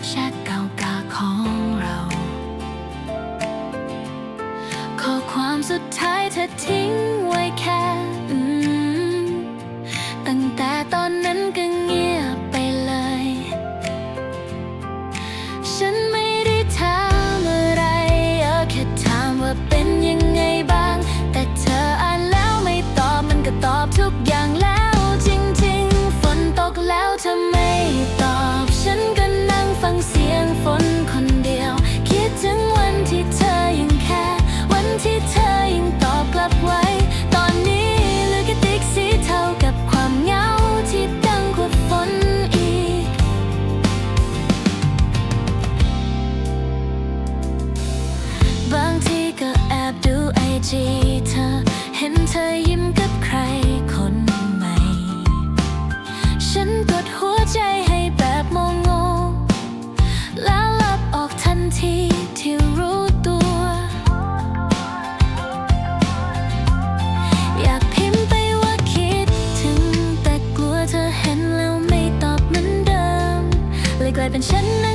ดแชทเก่ากาของเรา ข้อความสุดท้ายเธอทิ้งไว้แค่ ฉั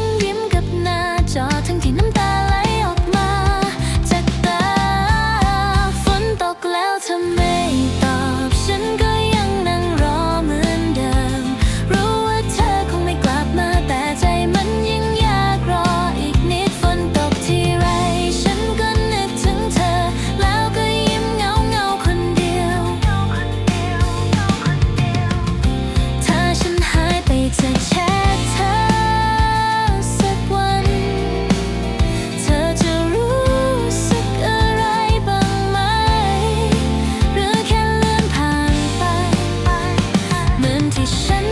ที่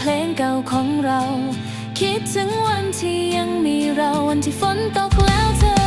เพลงเก่าของเรา คิดถึงวันที่ยังมีเราวันที่ฝนตกแล้วเธอ